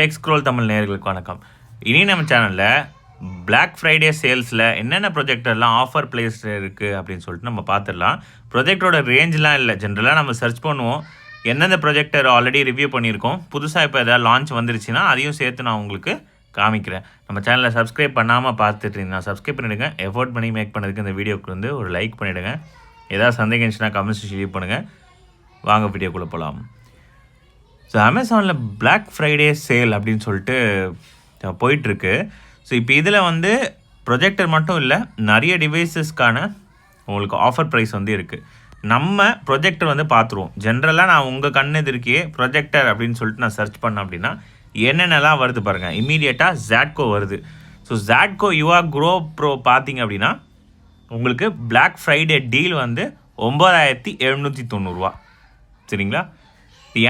Tech scroll Tamil நேர்களுக்கு வணக்கம். இனி நம்ம சேனலில் பிளாக் ஃப்ரைடே சேல்ஸில் என்னென்ன ப்ரொஜெக்டர்லாம் ஆஃபர் பிளேஸ் இருக்குது அப்படின்னு சொல்லிட்டு நம்ம பார்த்துடலாம். ப்ரொஜெக்டரோட ரேஞ்செலாம் இல்லை. ஜென்ரலாக நம்ம சர்ச் பண்ணுவோம். எந்தெந்த ப்ரொஜெக்டர் ஆல்ரெடி ரிவ்யூ பண்ணியிருக்கோம். புதுசாக இப்போ எதாவது லான்ச் வந்துருச்சுன்னா அதையும் சேர்த்து நான் உங்களுக்கு காமிக்கிறேன். நம்ம சேனலை சப்ஸ்கிரைப் பண்ணாமல் பார்த்துட்டு இருந்தீங்கன்னா சப்ஸ்கிரைப் பண்ணிவிடுங்க எஃபோர்ட் பண்ணி மேக் பண்ணுறதுக்கு இந்த வீடியோக்கு வந்து ஒரு லைக் பண்ணிவிடுங்க ஏதாவது சந்தேகம் இருந்துச்சுன்னா கமெண்ட்ஸ் ஷேர் பண்ணுங்கள் வாங்க வீடியோக்குள்ளே போகலாம் ஸோ அமேசானில் பிளாக் ஃப்ரைடே சேல் அப்படின்னு சொல்லிட்டு போயிட்டுருக்கு. ஸோ இப்போ இதில் வந்து ப்ரொஜெக்டர் மட்டும் இல்லை நிறைய டிவைசஸ்க்கான உங்களுக்கு ஆஃபர் ப்ரைஸ் வந்து இருக்குது நம்ம ப்ரொஜெக்டர் வந்து பார்த்துருவோம் ஜென்ரலாக நான் உங்கள் கண்ணு எதிர்க்கையே ப்ரொஜெக்டர் அப்படின்னு சொல்லிட்டு நான் சர்ச் பண்ணேன் அப்படின்னா என்னென்னலாம் வருது பாருங்கள் இம்மீடியட்டாக ஜாட்கோ வருது. ஸோ ஜாட்கோ யுவா க்ரோ ப்ரோ பார்த்தீங்க அப்படின்னா உங்களுக்கு பிளாக் ஃப்ரைடே டீல் வந்து ஒம்பதாயிரத்தி எழுநூற்றி தொண்ணூறுரூவா சரிங்களா?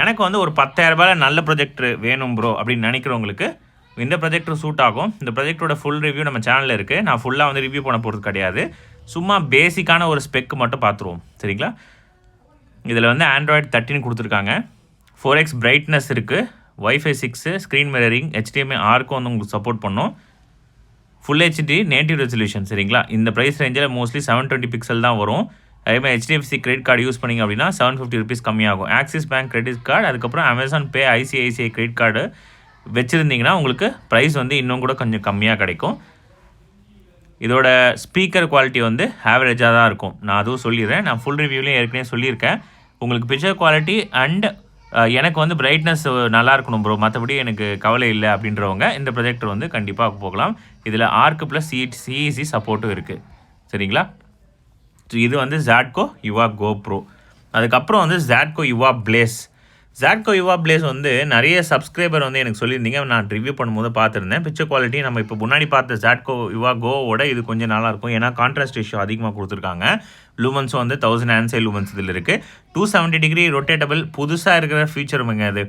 எனக்கு வந்து ஒரு பத்தாயிரரூபாயில் நல்ல ப்ரொஜெக்டர் வேணும் ப்ரோ அப்படின்னு நினைக்கிறவங்களுக்கு இந்த ப்ரொஜெக்டர் சூட் ஆகும். இந்த ப்ரொஜெக்டோட ஃபுல் ரிவ்யூ நம்ம சேனலில் இருக்குது நான் ஃபுல்லாக வந்து ரிவ்யூ பண்ண போகிறது கிடையாது. சும்மா பேசிக்கான ஒரு ஸ்பெக் மட்டும் பார்த்துருவோம். சரிங்களா? இதில் வந்து ஆண்ட்ராய்டு தேர்ட்டின் கொடுத்துருக்காங்க. ஃபோர் எக்ஸ் பிரைட்னஸ் இருக்குது wifi six screen mirroring HDMI ஆர்க்கும் வந்து உங்களுக்கு சப்போர்ட் பண்ணும். ஃபுல் ஹெச்டி நேட்டிவ் ரெசல்யூஷன் சரிங்களா? இந்த ப்ரைஸ் ரேஞ்சில் மோஸ்ட்லி செவன் டுவெண்ட்டி பிக்சல் தான் வரும். அதே மாதிரி ஹெச்டிஎஃப்சி கிரெடிட் கார்டு யூஸ் பண்ணிங்க அப்படின்னா செவன் ஃபிஃப்டி ருபீஸ் கம்மியாகும். ஆக்சிஸ் பேங்க் கிரெடிட் கார்டு அதுக்கப்புறம் Amazon pay ICICI credit card வச்சுருந்தீங்கன்னா உங்களுக்கு ப்ரைஸ் வந்து இன்னும் கூட கொஞ்சம் கம்மியாக கிடைக்கும். இதோட ஸ்பீக்கர் குவாலிட்டி வந்து ஆவரேஜாக தான் இருக்கும். நான் அதுவும் சொல்லிடுறேன். நான் ஃபுல் ரிவ்யூலையும் ஏற்கனவே சொல்லியிருக்கேன். உங்களுக்கு பிக்சர் குவாலிட்டி அண்ட் எனக்கு வந்து பிரைட்னஸ் நல்லா இருக்கணும் ப்ரோ மற்றபடி எனக்கு கவலை இல்லை அப்படின்றவங்க இந்த ப்ரொஜெக்டர் வந்து கண்டிப்பாக போகலாம். இதில் ஆர்க்கு ப்ளஸ் சி சிஇசி சப்போர்ட்டும் இருக்குது சரிங்களா? இது வந்து ஜாட்கோ யுவா கோப்ரோ அதுக்கப்புறம் வந்து Zatco Yuva Blaze Zatco Yuva Blaze வந்து நிறைய சப்ஸ்கிரைபர் வந்து எனக்கு சொல்லியிருந்தீங்க. நான் ரிவ்யூ பண்ணும்போது பார்த்துருந்தேன். பிக்சர் குவாலிட்டி நம்ம இப்போ முன்னாடி பார்த்த ஜாட்கோ யுவா கோவோட இது கொஞ்சம் நல்லா இருக்கும். ஏன்னா கான்ட்ராஸ்ட் இஷ்யூ அதிகமாக கொடுத்துருக்காங்க. லூமன்ஸும் வந்து தௌசண்ட் ஆன்சை லூமன்ஸ் இதில் இருக்குது டூ செவன்ட்டி டிகிரி ரொட்டேட்டபிள் புதுசாக இருக்கிற ஃபீச்சருங்க அது.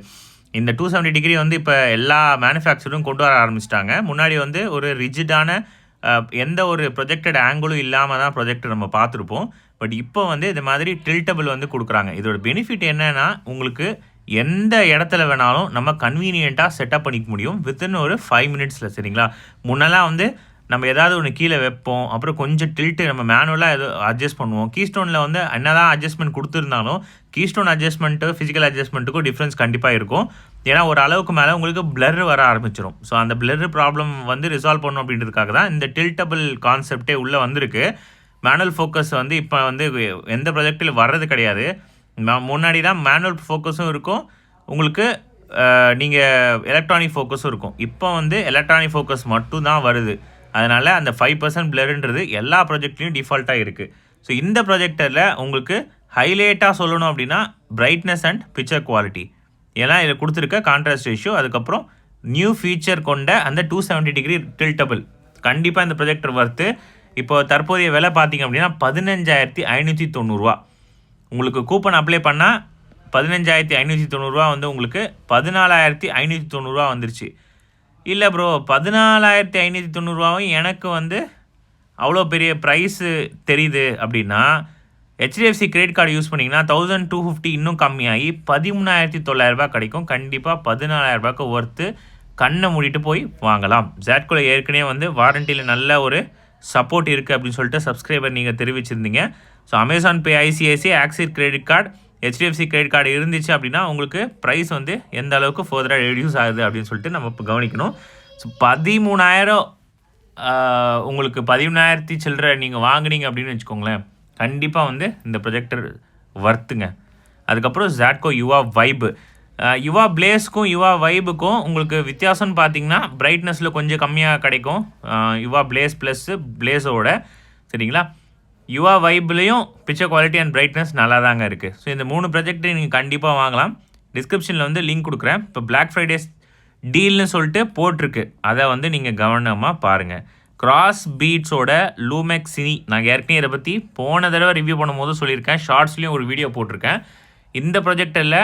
இந்த டூ செவன்ட்டி டிகிரி வந்து இப்போ எல்லா மேனுஃபேக்சரும் கொண்டு வர ஆரம்பிச்சிட்டாங்க. முன்னாடி வந்து ஒரு ரிஜிடான எந்த ஒரு ப்ரொஜெக்டட் ஆங்கிளும் இல்லாமல் தான் ப்ரொஜெக்டர் நம்ம பார்த்துருப்போம். பட் இப்போ வந்து இது மாதிரி டில்டபிள் வந்து கொடுக்குறாங்க. இதோட பெனிஃபிட் என்னென்னா உங்களுக்கு எந்த இடத்துல வேணாலும் நம்ம கன்வீனியண்ட்டாக செட்டப் பண்ணிக்க முடியும். வித்தின் ஒரு ஃபைவ் மினிட்ஸில் சரிங்களா? முன்னெல்லாம் வந்து நம்ம ஏதாவது ஒன்று கீழே வைப்போம். அப்புறம் கொஞ்சம் டில்ட்டு நம்ம மேனுவலாக ஏதோ அட்ஜஸ்ட் பண்ணுவோம். கீஸ்டோனில் வந்து என்னதான் அட்ஜஸ்ட்மெண்ட் கொடுத்துருந்தாலும் கீஸ்டோன் அட்ஜஸ்ட்மெண்ட்டு ஃபிசிக்கல் அட்ஜஸ்ட்மெண்ட்டுக்கும் டிஃப்ரென்ஸ் கண்டிப்பாக இருக்கும். ஏன்னா ஒரு அளவுக்கு மேலே உங்களுக்கு பிளர் வர ஆரம்பிச்சிடும் ஸோ அந்த பிளர் ப்ராப்ளம் வந்து ரிசால்வ் பண்ணணும் அப்படின்றதுக்காக தான் இந்த டில்டபிள் கான்செப்டே உள்ளே வந்திருக்கு. மேனுவல் ஃபோக்கஸ் வந்து இப்போ வந்து எந்த ப்ராஜெக்டில் வர்றது கிடையாது. முன்னாடி தான் மேனுவல் ஃபோக்கஸும் இருக்கும். உங்களுக்கு நீங்கள் எலக்ட்ரானிக் ஃபோக்கஸும் இருக்கும். இப்போ வந்து எலக்ட்ரானிக் ஃபோக்கஸ் மட்டும் தான் வருது. அதனால் அந்த ஃபைவ் பர்சன்ட் பிளருன்றது எல்லா ப்ராஜெக்ட்லேயும் டிஃபால்ட்டாக இருக்குது ஸோ இந்த ப்ராஜெக்டரில் உங்களுக்கு ஹைலைட்டாக சொல்லணும் அப்படின்னா பிரைட்னஸ் அண்ட் பிக்சர் குவாலிட்டி ஏன்னா இதில் கொடுத்துருக்க கான்ட்ராஸ்ட் ரேஷியோ அதுக்கப்புறம் நியூ ஃபீச்சர் கொண்ட அந்த டூ செவன்ட்டி டிகிரி டில்டபிள் கண்டிப்பாக இந்த ப்ரொஜெக்டர் வர்த்து இப்போ தற்போதைய விலை பார்த்தீங்க அப்படின்னா பதினஞ்சாயிரத்தி ஐநூற்றி தொண்ணூறுரூவா உங்களுக்கு கூப்பன் அப்ளை பண்ணால் பதினஞ்சாயிரத்தி ஐநூற்றி தொண்ணூறுரூவா வந்து உங்களுக்கு பதினாலாயிரத்தி ஐநூற்றி தொண்ணூறுரூவா வந்துருச்சு. இல்லை ப்ரோ பதினாலாயிரத்தி ஐநூற்றி தொண்ணூறுரூவாவும் எனக்கு வந்து அவ்வளோ பெரிய ப்ரைஸு தெரியுது அப்படின்னா ஹெச்டிஎஃப்சி கிரெடிட் கார்டு யூஸ் பண்ணிங்கன்னா தௌசண்ட் டூ ஃபிஃப்டி இன்னும் கம்மியாகி பதிமூணாயிரத்தி தொள்ளாயிரரூபா கிடைக்கும். கண்டிப்பாக பதினாலாயிரரூபாக்கு ஒர்த்து கண்ணை மூடிட்டு போய் வாங்கலாம். ஜாட்கோல ஏற்கனவே வந்து வாரண்டியில் நல்ல ஒரு சப்போர்ட் இருக்குது அப்படின்னு சொல்லிட்டு சப்ஸ்கிரைபர் நீங்கள் தெரிவிச்சிருந்தீங்க. So Amazon pay ICICI Axis credit card HDFC credit card இருந்துச்சு அப்படின்னா உங்களுக்கு ப்ரைஸ் வந்து எந்த அளவுக்கு ஃபர்தராக ரெடியூஸ் ஆகுது அப்படின்னு சொல்லிட்டு நம்ம இப்போ கவனிக்கணும். ஸோ பதிமூணாயிரம் உங்களுக்கு பதிமூணாயிரத்தி சில்லற நீங்கள் வாங்குனீங்க அப்படின்னு வச்சுக்கோங்களேன். கண்டிப்பாக வந்து இந்த ப்ரொஜெக்டர் வர்த்துங்க அதுக்கப்புறம் ஜாட்கோ யுவா வைபு யுவா பிளேஸ்க்கும் யுவா வைபுக்கும் உங்களுக்கு வித்தியாசம்னு பார்த்தீங்கன்னா பிரைட்னஸில் கொஞ்சம் கம்மியாக கிடைக்கும். யுவா பிளேஸ் ப்ளஸ்ஸு பிளேஸோட சரிங்களா? யுவா வைப்லேயும் பிக்சர் குவாலிட்டி அண்ட் பிரைட்னஸ் நல்லா தாங்க இருக்குது ஸோ இந்த மூணு ப்ராஜெக்ட் நீங்கள் கண்டிப்பாக வாங்கலாம். டிஸ்கிரிப்ஷனில் வந்து லிங்க் கொடுக்குறேன். இப்போ பிளாக் ஃப்ரைடேஸ் டீல்னு சொல்லிட்டு போட்டிருக்கு. அதை வந்து நீங்கள் கவனமாக பாருங்கள் கிராஸ் பீட்ஸோட லூமெக் சினி நான் ஏற்கனவே இதை பற்றி போன தடவை ரிவ்யூ பண்ணும்போது சொல்லியிருக்கேன். ஷார்ட்ஸ்லேயும் ஒரு வீடியோ போட்டிருக்கேன். இந்த ப்ரொஜெக்டில்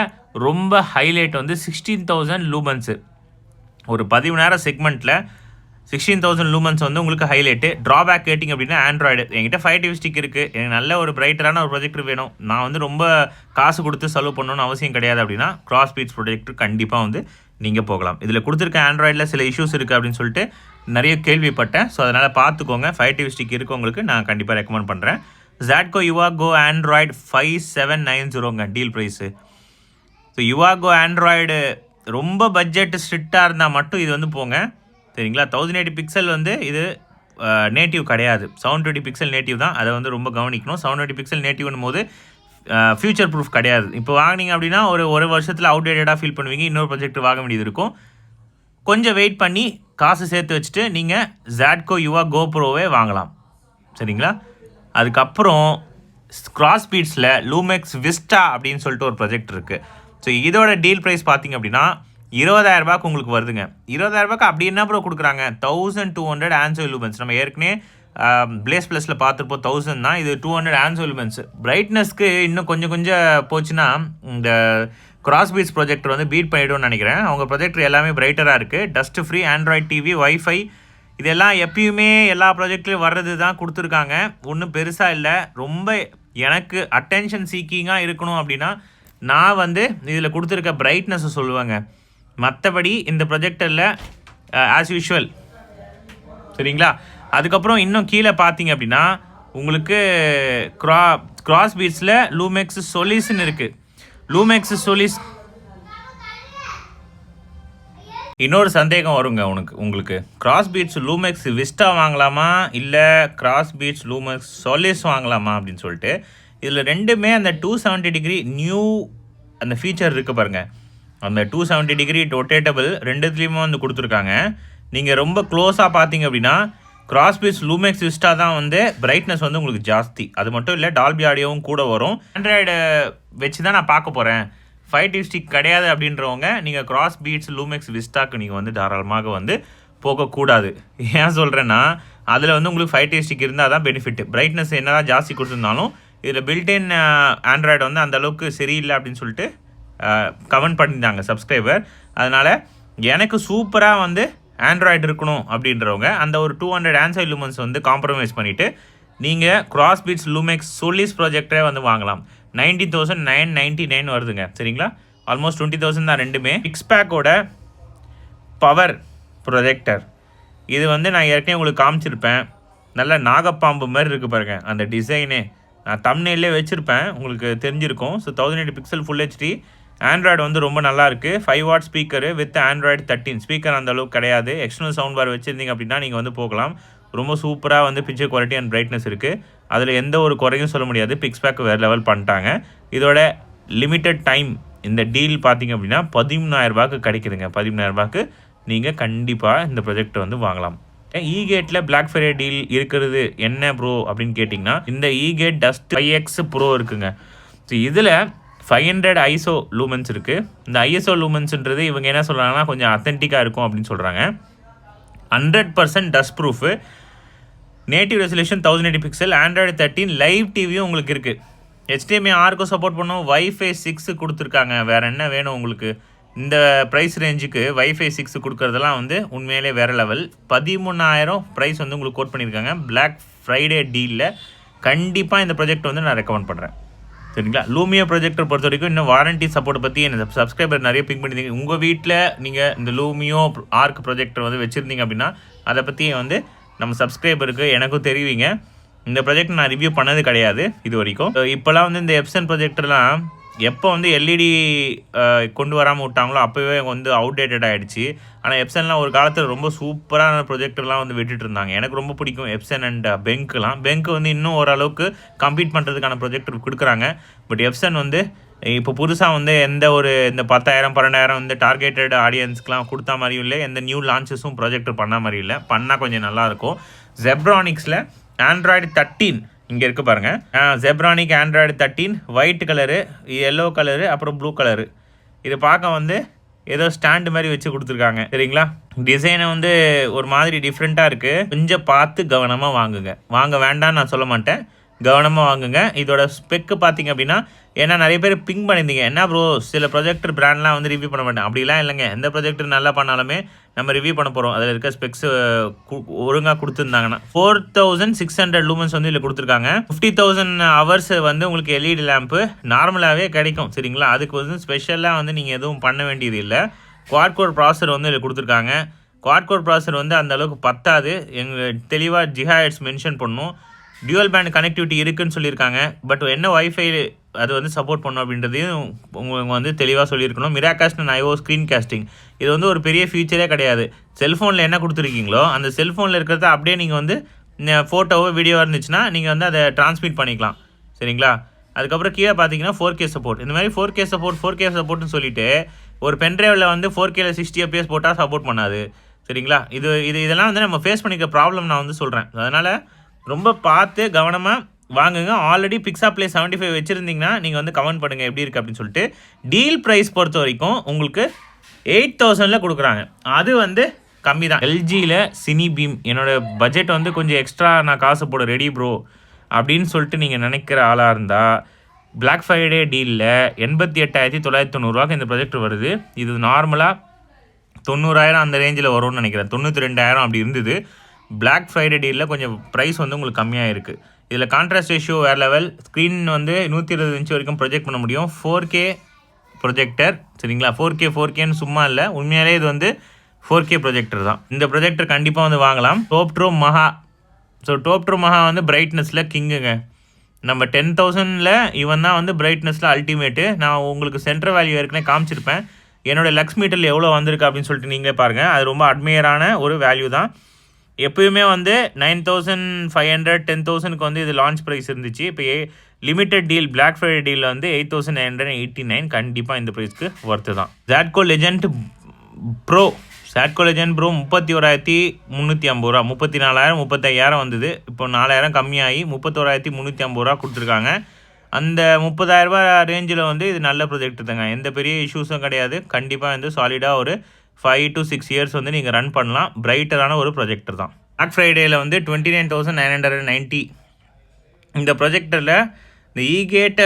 ரொம்ப ஹைலைட் வந்து சிக்ஸ்டீன் தௌசண்ட் லூமன்ஸு ஒரு பதிவு நேரம் செக்மெண்ட்டில் சிக்ஸ்டீன் தௌசண்ட் லூமன்ஸ் வந்து உங்களுக்கு ஹைலைட்டு ட்ராபேக் கேட்டிங்க அப்படின்னா ஆண்ட்ராய்டு என்கிட்ட ஃபைவ் டிவி ஸ்டிக் இருக்குது எனக்கு நல்ல ஒரு பிரைட்டரான ஒரு ப்ரொஜெக்டர் வேணும். நான் வந்து ரொம்ப காசு கொடுத்து செலவு பண்ணணும்னு அவசியம் கிடையாது அப்படின்னா கிராஸ் பீட்ஸ் ப்ரொஜெக்டர் கண்டிப்பாக வந்து நீங்கள் போகலாம். இதில் கொடுத்துருக்க ஆண்ட்ராய்டில் சில இஷ்யூஸ் இருக்குது அப்படின்னு சொல்லிட்டு நிறைய கேள்விப்பட்டேன். ஸோ அதனால் பார்த்துக்கோங்க. ஃபைவ் டிவி ஸ்டிக் இருக்கவங்களுக்கு நான் கண்டிப்பாக ரெக்கமெண்ட் பண்ணுறேன் ஜாட்கோ Yuva go Android five seven nine ஜீரோங்க deal price so Yuva go Android ரொம்ப பட்ஜெட் ஸ்ட்ரிக்டாக இருந்தால் மட்டும் இது வந்து போங்க. சரிங்களா தௌசண்ட் எயிட்டி பிக்சல் வந்து இது நேட்டிவ் கிடையாது. செவன் டுவெண்ட்டி பிக்சல் நேட்டிவ் தான். அதை வந்து ரொம்ப கவனிக்கணும். செவன் டுவெண்ட்டி பிக்சல் நேட்டிவ்னும் போது ஃபியூச்சர் ப்ரூஃப் கிடையாது. இப்போ வாங்கினீங்க அப்படின்னா ஒரு ஒரு வருஷத்தில் அவுடேட்டடாக ஃபீல் பண்ணுவீங்க. இன்னொரு ப்ராஜெக்ட் வாங்க வேண்டியது இருக்கும். கொஞ்சம் வெயிட் பண்ணி காசு சேர்த்து வச்சுட்டு நீங்கள் ஜாட்கோ யுவா கோப்ரோவே வாங்கலாம். சரிங்களா? அதுக்கப்புறம் கிராஸ் ஸ்பீட்ஸில் லூமெக்ஸ் விஸ்டா அப்படின்னு சொல்லிட்டு ஒரு ப்ராஜெக்ட் இருக்குது ஸோ இதோட டீல் ப்ரைஸ் பார்த்தீங்க அப்படின்னா இருபதாயிரம் ரூபாய்க்கு உங்களுக்கு வருதுங்க. இருபதாயிரம் ரூபாய்க்கு அப்படி என்ன ப்ரோ கொடுக்குறாங்க? Thousand two hundred ANSI lumens நம்ம ஏற்கனவே பிளேஸ் ப்ளஸில் பார்த்துருப்போம் தௌசண்ட் தான். இது டூ ஹண்ட்ரட் ஆன்சோ லூபன்ஸ் பிரைட்னஸ்க்கு இன்னும் கொஞ்சம் கொஞ்சம் போச்சுன்னா இந்த கிராஸ் பீட்ஸ் ப்ரொஜெக்டர் வந்து பீட் பண்ணிடும்னு நினைக்கிறேன். அவங்க ப்ரொஜெக்டர் எல்லாமே பிரைட்டராக இருக்குது dust free Android TV wifi இதெல்லாம் எப்பயுமே எல்லா ப்ராஜெக்ட்லேயும் வர்றது தான் கொடுத்துருக்காங்க. ஒன்றும் பெருசாக இல்லை. ரொம்ப எனக்கு அட்டென்ஷன் சீக்கிங்காக இருக்கணும் அப்படின்னா நான் வந்து இதில் கொடுத்துருக்க பிரைட்னஸை சொல்லுவேங்க. மற்றபடி இந்த ப்ரொஜெக்டரில் ஆஸ் யூஷுவல் சரிங்களா? அதுக்கப்புறம் இன்னும் கீழே பார்த்தீங்க அப்படின்னா உங்களுக்கு க்ரா கிராஸ் பீட்ஸில் லூமெக்ஸ் சொலிஸ்ன்னு இருக்குது லூமெக்ஸ் சொலிஸ் இன்னொரு சந்தேகம் வருங்க உனக்கு உங்களுக்கு. கிராஸ் பீட்ஸ் லூமெக்ஸ் விஸ்டா வாங்கலாமா? இல்லை கிராஸ் பீட்ஸ் லூமெக்ஸ் சொலிஸ் வாங்கலாமா அப்படின்னு சொல்லிட்டு இதில் ரெண்டுமே அந்த டூ செவன்ட்டி டிகிரி நியூ அந்த ஃபீச்சர் இருக்குது பாருங்கள் அந்த டூ செவன்ட்டி டிகிரி ரொட்டேட்டபிள் ரெண்டுத்துலேயுமே வந்து கொடுத்துருக்காங்க. நீங்கள் ரொம்ப க்ளோஸாக பார்த்தீங்க அப்படின்னா கிராஸ் பீட்ஸ் லூமெக்ஸ் விஸ்டா தான் வந்து பிரைட்னஸ் வந்து உங்களுக்கு ஜாஸ்தி. அது மட்டும் இல்லை டால்பி ஆடியோவும் கூட வரும். ஆண்ட்ராய்டு வச்சு தான் நான் பார்க்க போகிறேன் ஃபைவ் டி ஸ்டிக் கிடையாது அப்படின்றவங்க நீங்கள் கிராஸ் பீட்ஸ் லூமெக்ஸ் விஸ்டாக்கு நீங்கள் வந்து தாராளமாக வந்து போகக்கூடாது. ஏன் சொல்கிறேன்னா அதில் வந்து உங்களுக்கு ஃபைவ் டி ஸ்டிக் இருந்தால் தான் பெனிஃபிட் பிரைட்னஸ் என்ன தான் ஜாஸ்தி கொடுத்துருந்தாலும் இதில் பில்டின் ஆண்ட்ராய்டு வந்து அந்த அளவுக்கு சரியில்லை அப்படின்னு சொல்லிட்டு கமெண்ட் பண்ணியிருந்தாங்க சப்ஸ்கிரைபர். அதனால் எனக்கு சூப்பராக வந்து ஆண்ட்ராய்டு இருக்கணும் அப்படின்றவங்க அந்த ஒரு டூ ஹண்ட்ரட் ஆன்சர் லூமன்ஸ் வந்து காம்ப்ரமைஸ் பண்ணிவிட்டு நீங்கள் கிராஸ் பீட்ஸ் லூமெக்ஸ் சோலிஸ் ப்ராஜெக்டே வந்து வாங்கலாம். Nineteen thousand nine ninety nine வருதுங்க. சரிங்களா? ஆல்மோஸ்ட் டுவெண்ட்டி தௌசண்ட் தான் ரெண்டுமே. பிக்ஸ் பேக்கோட பவர் ப்ரொஜெக்டர் இது வந்து நான் ஏற்கனவே உங்களுக்கு காமிச்சிருப்பேன். நல்ல நாகப்பாம்பு மாதிரி இருக்குது பாருங்க. அந்த டிசைனே நான் தம்னேலே வச்சுருப்பேன். உங்களுக்கு தெரிஞ்சிருக்கும். So thousand eight pixel full HD Android வந்து ரொம்ப நல்லா இருக்குது five watt speaker with Android thirteen speaker அந்த அளவுக்கு கிடையாது. எக்ஸ்டர்னல் சவுண்ட் பார் வச்சுருந்தீங்க அப்படின்னா நீங்கள் வந்து போகலாம். ரொம்ப சூப்பராக வந்து பிக்சர் குவாலிட்டி அண்ட் பிரைட்னஸ் இருக்குது அதில் எந்த ஒரு குறையும் சொல்ல முடியாது. பிக்ஸ் பேக் வேறு லெவல் பண்ணிட்டாங்க. இதோட லிமிட்டட் டைம் இந்த டீல் பார்த்தீங்க அப்படின்னா பதிமூணாயிரரூபாக்கு கிடைக்குதுங்க. பதிமூணாயிரரூபாக்கு நீங்கள் கண்டிப்பாக இந்த ப்ரொஜெக்ட் வந்து வாங்கலாம். இகேட்டில் பிளாக் ஃப்ரைடே டீல் இருக்கிறது என்ன ப்ரோ அப்படின்னு கேட்டிங்கன்னா இந்த Egate dust five X pro இருக்குங்க. ஸோ இதில் ஃபைவ் ஹண்ட்ரட் ஐஎஸ்ஓ லூமன்ஸ் இருக்குது இந்த ஐஎஸ்ஓ லூமன்ஸ்ன்றது இவங்க என்ன சொல்கிறாங்கன்னா கொஞ்சம் அத்தென்டிக்காக இருக்கும் அப்படின்னு சொல்கிறாங்க hundred percent dust proof native resolution thousand eighty pixel Android thirteen live டிவியும் உங்களுக்கு இருக்குது ஹெச்டிஎம்ஐ ஆருக்கும் சப்போர்ட் பண்ணும். வைஃபை சிக்ஸு கொடுத்துருக்காங்க. வேறு என்ன வேணும் உங்களுக்கு? இந்த ப்ரைஸ் ரேஞ்சுக்கு வைஃபை சிக்ஸ் கொடுக்குறதெல்லாம் வந்து உண்மையிலே வேறு லெவல் பதிமூணாயிரம் ப்ரைஸ் வந்து உங்களுக்கு கோட் பண்ணியிருக்காங்க. பிளாக் ஃப்ரைடே டீலில் கண்டிப்பாக இந்த ப்ராஜெக்ட் வந்து நான் ரெக்கமெண்ட் பண்ணுறேன் சரிங்களா? லூமியோ ப்ரொஜெக்டர் பொறுத்த வரைக்கும் இன்னும் வாரண்டி சப்போர்ட் பற்றி என்ன சப்ஸ்கிரைபர் நிறைய பிக் பண்ணியிருந்தீங்க உங்கள் வீட்டில் நீங்கள் இந்த லூமியோ ஆர்க் ப்ரொஜெக்டர் வந்து வச்சுருந்தீங்க அப்படின்னா அதை பற்றி வந்து நம்ம சப்ஸ்கிரைபருக்கு எனக்கும் தெரிவிங்க. இந்த ப்ராஜெக்ட் நான் ரிவ்யூ பண்ணது கிடையாது இது வரைக்கும். இப்போலாம் வந்து இந்த எப்சன் ப்ரொஜெக்டர்லாம் எப்போ வந்து எல்இடி கொண்டு வராமல் விட்டாங்களோ அப்போவே வந்து அவுடேட்டட் ஆகிடுச்சு ஆனால் எப்சன்லாம் ஒரு காலத்தில் ரொம்ப சூப்பரான ப்ரொஜெக்டர்லாம் வந்து விட்டுட்டு இருந்தாங்க. எனக்கு ரொம்ப பிடிக்கும் எப்சன் அண்ட் பெங்க்லாம் பெங்க் வந்து இன்னும் ஓரளவுக்கு கம்ப்ளீட் பண்ணுறதுக்கான ப்ரொஜெக்டர் கொடுக்குறாங்க. பட் எப்சன் வந்து இப்போ புதுசாக வந்து எந்த ஒரு இந்த பத்தாயிரம் பன்னெண்டாயிரம் வந்து டார்கெட்டட் ஆடியன்ஸ்க்குலாம் கொடுத்த மாதிரியும் இல்லை. எந்த நியூ லான்ச்சஸும் ப்ரொஜெக்டர் பண்ண மாதிரி இல்லை. பண்ணால் கொஞ்சம் நல்லாயிருக்கும் ஜெப்ரானிக்ஸில் ஆண்ட்ராய்டு தேர்ட்டீன் இங்கே இருக்குது பாருங்கள் Zebronic Android thirteen white colour yellow colour அப்புறம் ப்ளூ கலரு இது பார்க்க வந்து ஏதோ ஸ்டாண்டு மாதிரி வச்சு கொடுத்துருக்காங்க. சரிங்களா? டிசைனை வந்து ஒரு மாதிரி டிஃப்ரெண்ட்டாக இருக்குது கொஞ்சம் பார்த்து கவனமாக வாங்குங்க. வாங்க வேண்டாம்னு நான் சொல்ல மாட்டேன். கவனமாக வாங்குங்க. இதோட ஸ்பெக்கு பார்த்தீங்க அப்படின்னா ஏன்னா நிறைய பேர் பிங் பண்ணியிருந்தீங்க. என்ன ப்ரோ சில ப்ரொஜெக்டர் ப்ராண்ட்லாம் வந்து ரிவ்யூ பண்ண மாட்டேன். அப்படிலாம் இல்லைங்க. எந்த ப்ரொஜெக்டர் நல்லா பண்ணாலுமே நம்ம ரிவ்யூ பண்ண போகிறோம் அதில் இருக்க ஸ்பெக்ஸ் ஒழுங்காக கொடுத்துருந்தாங்கன்னா. Four thousand six hundred lumens வந்து இதில் கொடுத்துருக்காங்க. ஃபிஃப்டி தௌசண்ட் ஹவர்ஸ் வந்து உங்களுக்கு எல்இடி லேம்ப்பு நார்மலாகவே கிடைக்கும். சரிங்களா? அதுக்கு வந்து ஸ்பெஷலாக வந்து நீங்கள் எதுவும் பண்ண வேண்டியது இல்லை. குவாட் கோர் ப்ராசர் வந்து இதில் கொடுத்துருக்காங்க. குவாட் கோர் ப்ராசர் வந்து அந்த அளவுக்கு பத்தாது. எங்கள் தெளிவாக ஜிஹாய்ட்ஸ் மென்ஷன் பண்ணும். டியூவல் பேண்ட் கனெக்டிவிட்டி இருக்குன்னு சொல்லியிருக்காங்க. பட் என்ன வைஃபை அது வந்து சப்போர்ட் பண்ணும் அப்படின்றதையும் உங்களுக்கு வந்து தெளிவாக சொல்லியிருக்கணும். Miracast and iOS screen casting இது வந்து ஒரு பெரிய ஃபீச்சரே கிடையாது. செல்ஃபோனில் என்ன கொடுத்துருக்கீங்களோ அந்த செல்ஃபோனில் இருக்கிறத அப்படியே நீங்கள் வந்து ஃபோட்டோவோ வீடியோவாக இருந்துச்சுன்னா நீங்கள் வந்து அதை ட்ரான்ஸ்மிட் பண்ணிக்கலாம். சரிங்களா? அதுக்கப்புறம் கீழே பார்த்தீங்கன்னா ஃபோர் கே சப்போர்ட் இந்த மாதிரி four K support four K சப்போர்ட்னு சொல்லிட்டு ஒரு பென்ட்ரைவில் வந்து ஃபோர் கேல சிக்ஸ்டி எப்பிஎஸ் போட்டால் சப்போர்ட் பண்ணாது. சரிங்களா? இது இது இதெல்லாம் வந்து நம்ம ஃபேஸ் பண்ணிக்க ப்ராப்ளம் நான் வந்து சொல்கிறேன் அதனால் ரொம்ப பார்த்து கவனமாக வாங்குங்க. Already Pixa play seventy five வச்சுருந்தீங்கன்னா நீங்கள் வந்து கமெண்ட் பண்ணுங்கள் எப்படி இருக்குது அப்படின்னு சொல்லிட்டு. டீல் ப்ரைஸ் பொறுத்த வரைக்கும் உங்களுக்கு எயிட் தௌசண்டில் கொடுக்குறாங்க. அது வந்து கம்மி தான் எல்ஜியில் சினி பீம் என்னோடய பட்ஜெட் வந்து கொஞ்சம் எக்ஸ்ட்ரா நான் காசு போட ரெடி ப்ரோ அப்படின்னு சொல்லிட்டு நீங்கள் நினைக்கிற ஆளாக இருந்தால் பிளாக் ஃப்ரைடே டீலில் எண்பத்தி எட்டாயிரத்தி தொள்ளாயிரத்தி தொண்ணூறுவாக்கு இந்த ப்ராஜெக்ட் வருது. இது நார்மலாக தொண்ணூறாயிரம் அந்த ரேஞ்சில் வரும்னு நினைக்கிறேன். தொண்ணூற்றி ரெண்டாயிரம் அப்படி இருந்தது. பிளாக் ஃப்ரைடே டீலில் கொஞ்சம் ப்ரைஸ் வந்து உங்களுக்கு கம்மியாக இருக்குது இதில் கான்ட்ராஸ்ட் ரேஷியோ வேறு லெவல் ஸ்க்ரீன் வந்து நூற்றி இருபது இன்ச் வரைக்கும் ப்ரொஜெக்ட் பண்ண முடியும். ஃபோர் கே ப்ரொஜெக்டர் சரிங்களா? ஃபோர் கே ஃபோர் கேன்னு சும்மா இல்லை. உண்மையாலே இது வந்து ஃபோர் கே ப்ரொஜெக்டர் தான். இந்த ப்ரொஜெக்டர் கண்டிப்பாக வந்து வாங்கலாம். டோப்ட்ரோ மஹா ஸோ டோப்ட்ரோ மஹா வந்து பிரைட்னஸில் கிங்குங்க நம்ம டென் தௌசண்டில் இவன் தான் வந்து பிரைட்னஸில் அல்டிமேட்டு நான் உங்களுக்கு சென்ட்ரல் வேல்யூ ஏற்கனவே காமிச்சிருப்பேன். என்னோட லக்ஸ் மீட்டரில் எவ்வளோ வந்திருக்கு அப்படின்னு சொல்லிட்டு நீங்களே பாருங்கள் அது ரொம்ப அட்மையரான ஒரு வேல்யூ தான். எப்பயுமே வந்து nine thousand five hundred ten தௌசண்ட்க்கு வந்து இது லான்ச் ப்ரைஸ் இருந்துச்சு. இப்போ a limited deal black Friday டீலில் வந்து eight thousand nine hundred eighty nine கண்டிப்பாக இந்த ப்ரைஸ்க்கு ஒர்த்து தான். ஜாட்கோ லெஜண்ட் ப்ரோ சாட்கோ லெஜண்ட் ப்ரோ முப்பத்தி ஓராயிரத்தி முந்நூற்றி ஐம்பது ரூபா. முப்பத்தி நாலாயிரம் முப்பத்தையாயிரம் வந்தது. இப்போ நாலாயிரம் கம்மியாகி முப்பத்தோராயிரத்தி முந்நூற்றி ஐம்பது ரூபா கொடுத்துருக்காங்க. அந்த முப்பதாயிரரூபா ரேஞ்சில் வந்து இது நல்ல ப்ரொஜெக்ட் தாங்க. எந்த பெரிய இஷ்யூஸும் கிடையாது. கண்டிப்பாக வந்து சாலிடாக ஒரு ஃபைவ் டு சிக்ஸ் இயர்ஸ் வந்து நீங்கள் ரன் பண்ணலாம். பிரைட்டரான ஒரு ப்ரொஜெக்டர் தான். பிளாக் ஃப்ரைடேயில் வந்து twenty nine thousand nine hundred ninety இந்த ப்ரொஜெக்டரில் இந்த ஈகேட்டு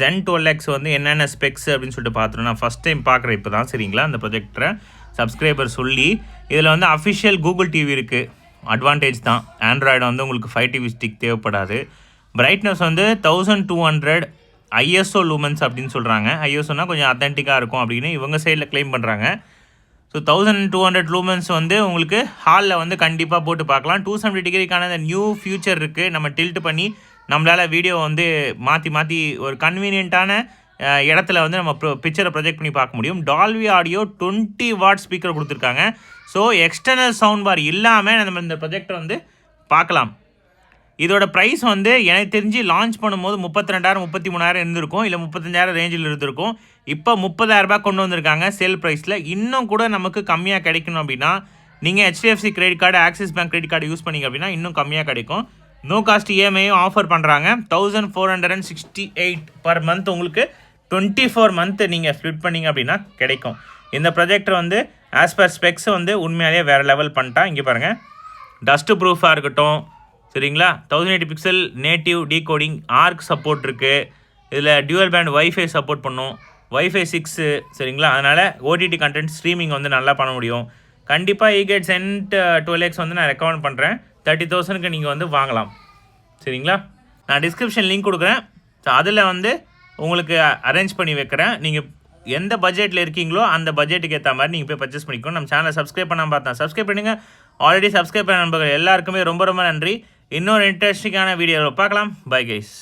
ஜென் டுவெல் எக்ஸ் வந்து என்னென்ன ஸ்பெக்ஸ் அப்படின்னு சொல்லிட்டு பார்த்துருவோம் நான் ஃபஸ்ட் டைம் பார்க்குறேன் இப்போ தான் சரிங்களா அந்த ப்ரொஜெக்டரை சப்ஸ்கிரைபர் சொல்லி இதில் வந்து அஃபிஷியல் கூகுள் டிவி இருக்குது அட்வான்டேஜ் தான். ஆண்ட்ராய்டு வந்து உங்களுக்கு ஃபைவ் டிவி ஸ்டிக் தேவைப்படாது. பிரைட்னஸ் வந்து thousand two hundred ISO lumens அப்படின்னு சொல்கிறாங்க ஐஎஸ்ஓனால் கொஞ்சம் அத்தன்டிக்காக இருக்கும் அப்படின்னு இவங்க சைடில் க்ளைம் பண்ணுறாங்க so thousand two hundred lumens வந்து உங்களுக்கு ஹாலில் வந்து கண்டிப்பாக போட்டு பார்க்கலாம். டூ செவன்டி டிகிரிக்கான இந்த நியூ ஃபியூச்சர் இருக்குது நம்ம டில்ட் பண்ணி நம்மளால் வீடியோ வந்து மாற்றி மாற்றி ஒரு கன்வீனியண்ட்டான இடத்துல வந்து நம்ம பிக்சரை ப்ரொஜெக்ட் பண்ணி பார்க்க முடியும். Dolby audio twenty watt speaker கொடுத்துருக்காங்க. ஸோ எக்ஸ்டர்னல் சவுண்ட் பார் இல்லாமல் நம்ம இந்த ப்ரொஜெக்டை வந்து பார்க்கலாம். இதோட ப்ரைஸ் வந்து எனக்கு தெரிஞ்சு லான்ச் பண்ணும்போது முப்பத்தி ரெண்டாயிரம் முப்பத்தி மூணாயிரம் இருந்திருக்கும். இல்லை முப்பத்தஞ்சாயிரம் ரேஞ்சில் இருந்திருக்கும். இப்போ முப்பதாயிரரூபா கொண்டு வந்திருக்காங்க சேல் ப்ரைஸில் இன்னும் கூட நமக்கு கம்மியாக கிடைக்கணும் அப்படின்னா நீங்கள் HDFC credit card Axis bank credit card use பண்ணீங்க அப்படின்னா இன்னும் கம்மியாக கிடைக்கும். நோ காஸ்ட் இஎம்ஐயும் ஆஃபர் பண்ணுறாங்க thousand four hundred and sixty eight per month உங்களுக்கு டுவெண்ட்டி ஃபோர் மந்த் நீங்கள் ஸ்ப்ளிட் பண்ணீங்க அப்படின்னா கிடைக்கும். இந்த ப்ரொஜெக்டர் வந்து ஆஸ் பர் ஸ்பெக்ஸ் வந்து உண்மையாலேயே வேறு லெவல் பண்ணிட்டா. இங்கே பாருங்கள் டஸ்ட்டு ப்ரூஃபாக இருக்கட்டும். சரிங்களா? Thousand eighty pixel native decoding ARC support இருக்குது இதில் டியூவல் பேண்ட் வைஃபை சப்போர்ட் பண்ணும். வைஃபை சிக்ஸு சரிங்களா? அதனால் ஓடிடி கண்டென்ட் ஸ்ட்ரீமிங் வந்து நல்லா பண்ண முடியும். கண்டிப்பாக ஈகேட் சென்ட் டுவெல் எக்ஸ் வந்து நான் ரெக்கமெண்ட் பண்ணுறேன் தேர்ட்டி தௌசண்ட்க்கு நீங்கள் வந்து வாங்கலாம். சரிங்களா? நான் டிஸ்கிரிப்ஷன் லிங்க் கொடுக்குறேன். ஸோ அதில் வந்து உங்களுக்கு அரேஞ்ச் பண்ணி வைக்கிறேன். நீங்கள் எந்த பட்ஜெட்டில் இருக்கீங்களோ அந்த பட்ஜெட்டுக்கு ஏற்ற மாதிரி நீங்கள் போய் பர்ச்சேஸ் பண்ணிக்கணும் நம்ம சேனலை சப்ஸ்கிரைப் பண்ணாமல் பார்த்தா சப்ஸ்கிரைப் பண்ணுங்கள் ஆல்ரெடி சப்ஸ்கிரைப் பண்ண நண்பர்கள் எல்லாருக்குமே ரொம்ப ரொம்ப நன்றி. இன்னொரு இன்ட்ரெஸ்டிங்கான வீடியோவில் பார்க்கலாம். Bye guys